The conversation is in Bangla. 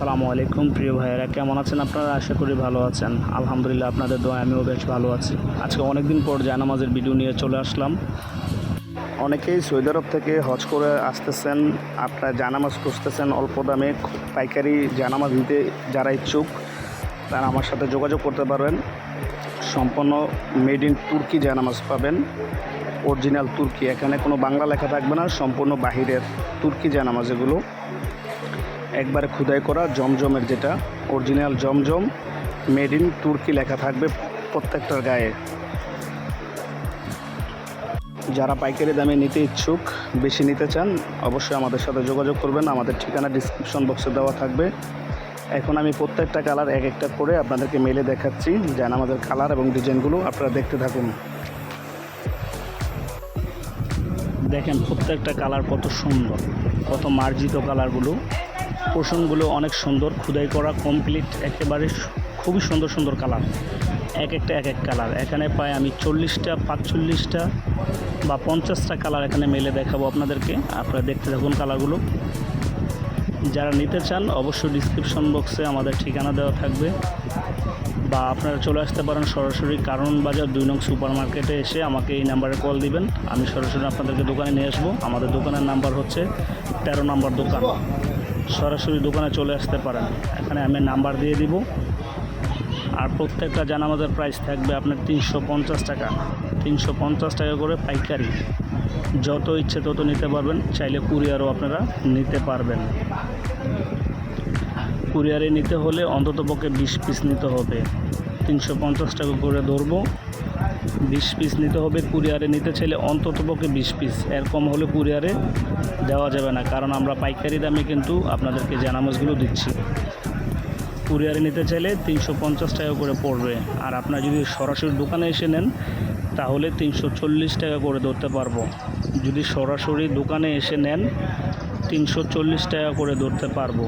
আসসালামু আলাইকুম, প্রিয় ভাইয়েরা। কেমন আছেন আপনারা? আশা করি ভালো আছেন। আলহামদুলিল্লাহ, আপনাদের দোয়া আমিও বেশ ভালো আছি। আজকে অনেক দিন পর জানামাজের ভিডিও নিয়ে চলে আসলাম। অনেকেই সৌদি আরব থেকে হজ করে আসতেছেন, আপনারা জানামাজ খুঁজতেছেন অল্প দামে। পাইকারি জানামাজ দিতে যারা ইচ্ছুক, তারা আমার সাথে যোগাযোগ করতে পারবেন। সম্পূর্ণ মেড ইন তুর্কি জানামাজ পাবেন। অরিজিনাল তুর্কি এখানে কোনো বাংলা লেখা থাকবে না, সম্পূর্ণ বাহিরের তুর্কি জানামাজ এগুলো। একবারে খুদাই করা জমজমের যেটা অরিজিনাল জমজম মেড ইন তুর্কি লেখা থাকবে প্রত্যেকটার গায়ে। যারা পাইকারি দামে নিতে ইচ্ছুক, বেশি নিতে চান, অবশ্যই আমাদের সাথে যোগাযোগ করবেন। আমাদের ঠিকানা ডিসক্রিপশন বক্সে দেওয়া থাকবে। এখন আমি প্রত্যেকটা কালার এক একটা করে আপনাদেরকে মেলে দেখাচ্ছি, যেন আমাদের কালার এবং ডিজাইনগুলো আপনারা দেখতে থাকুন। দেখেন প্রত্যেকটা কালার কত সুন্দর, কত মার্জিত কালারগুলো। পোষণগুলো অনেক সুন্দর, খুদাই করা কমপ্লিট একেবারে খুবই সুন্দর সুন্দর কালার এক একটা, এক এক কালার এখানে পাই আমি চল্লিশটা, পাঁচচল্লিশটা বা পঞ্চাশটা কালার এখানে মেলে দেখাবো আপনাদেরকে। আপনারা দেখতে থাকুন কালারগুলো যারা নিতে চান, অবশ্যই ডিসক্রিপশন বক্সে আমাদের ঠিকানা দেওয়া থাকবে। বা আপনারা চলে আসতে পারেন সরাসরি কারণ বাজার দুই নং সুপার মার্কেটে এসে আমাকে এই নাম্বারে কল দিবেন। আমি সরাসরি আপনাদেরকে দোকানে নিয়ে আসব। আমাদের দোকানের নাম্বার হচ্ছে তেরো নম্বর দোকান। সরাসরি দোকানে চলে আসতে পারেন। এখানে আমি নাম্বার দিয়ে দিব। আর প্রত্যেকটা জানামাজের প্রাইস থাকবে আপনার তিনশো পঞ্চাশ টাকা। তিনশো পঞ্চাশ টাকা করে পাইকারি। যত ইচ্ছে তত নিতে পারবেন, চাইলে কুরিয়ারও আপনারা নিতে পারবেন। কুরিয়ারে নিতে হলে অন্ততপক্ষে বিশ পিস নিতে হবে। তিনশো পঞ্চাশ টাকা করে ধরবো। বিশ পিস নিতে হবে, কুরিয়ারে নিতে চাইলে অন্ততপক্ষে বিশ পিস এর কম হলে কুরিয়ারে দেওয়া যাবে না, কারণ আমরা পাইকারি দামে কিন্তু আপনাদেরকে জানামাজগুলো দিচ্ছি। কুরিয়ারে নিতে চাইলে তিনশো পঞ্চাশ টাকা করে পড়বে। আর আপনার যদি সরাসরি দোকানে এসে নেন, তাহলে তিনশো চল্লিশ টাকা করে ধরতে পারব। যদি সরাসরি দোকানে এসে নেন, তিনশো চল্লিশ টাকা করে ধরতে পারব।